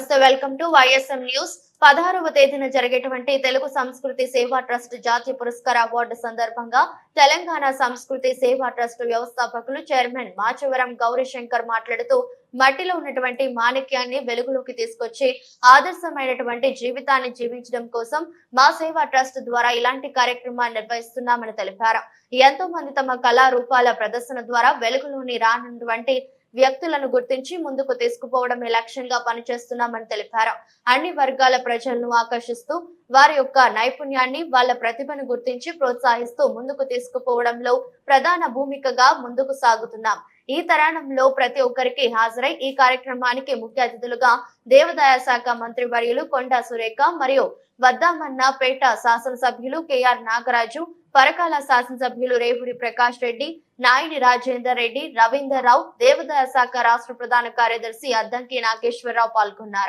నమస్తే welcome to YSM news పదహారవ తేదీన జరిగేటువంటి తెలుగు సంస్కృతి సేవా ట్రస్ట్ జాతీయ పురస్కార అవార్డు సందర్భంగా తెలంగాణ సంస్కృతి సేవా ట్రస్ట్ వ్యవస్థాపకులు చైర్మన్ మాచవరం గౌరీశంకర్ మాట్లాడుతూ మట్టిలో ఉన్నటువంటి మాణిక్యాన్ని వెలుగులోకి తీసుకొచ్చి ఆదర్శమైనటువంటి జీవితాన్ని జీవించడం కోసం మా సేవా ట్రస్ట్ ద్వారా ఇలాంటి కార్యక్రమాన్ని నిర్వహిస్తున్నామని తెలిపారు. ఎంతో మంది తమ కళారూపాల ప్రదర్శన ద్వారా వెలుగులోని రానున్నటువంటి వ్యక్తులను గుర్తించి ముందుకు తీసుకుపోవడమే లక్ష్యంగా పనిచేస్తున్నామని తెలిపారు. అన్ని వర్గాల ప్రజలను ఆకర్షిస్తూ వారి యొక్క నైపుణ్యాన్ని వాళ్ళ ప్రతిభను గుర్తించి ప్రోత్సహిస్తూ ముందుకు తీసుకుపోవడంలో ప్రధాన భూమికగా ముందుకు సాగుతున్నాం. ఈ తరుణంలో ప్రతి ఒక్కరికి హాజరై ఈ కార్యక్రమానికి ముఖ్య అతిథులుగా దేవాదాయ శాఖ మంత్రి వర్యులు కొండా సురేఖ మరియు వద్దామన్న పేట శాసనసభ్యులు కెఆర్ నాగరాజు పరకాల శాసనసభ్యులు రేవుడి ప్రకాష్ రెడ్డి నాయిని రాజేందర్ రెడ్డి రవీందర్ రావు దేవాదాయ శాఖ రాష్ట్ర ప్రధాన కార్యదర్శి అద్దంకి నాగేశ్వరరావు పాల్గొన్నారు.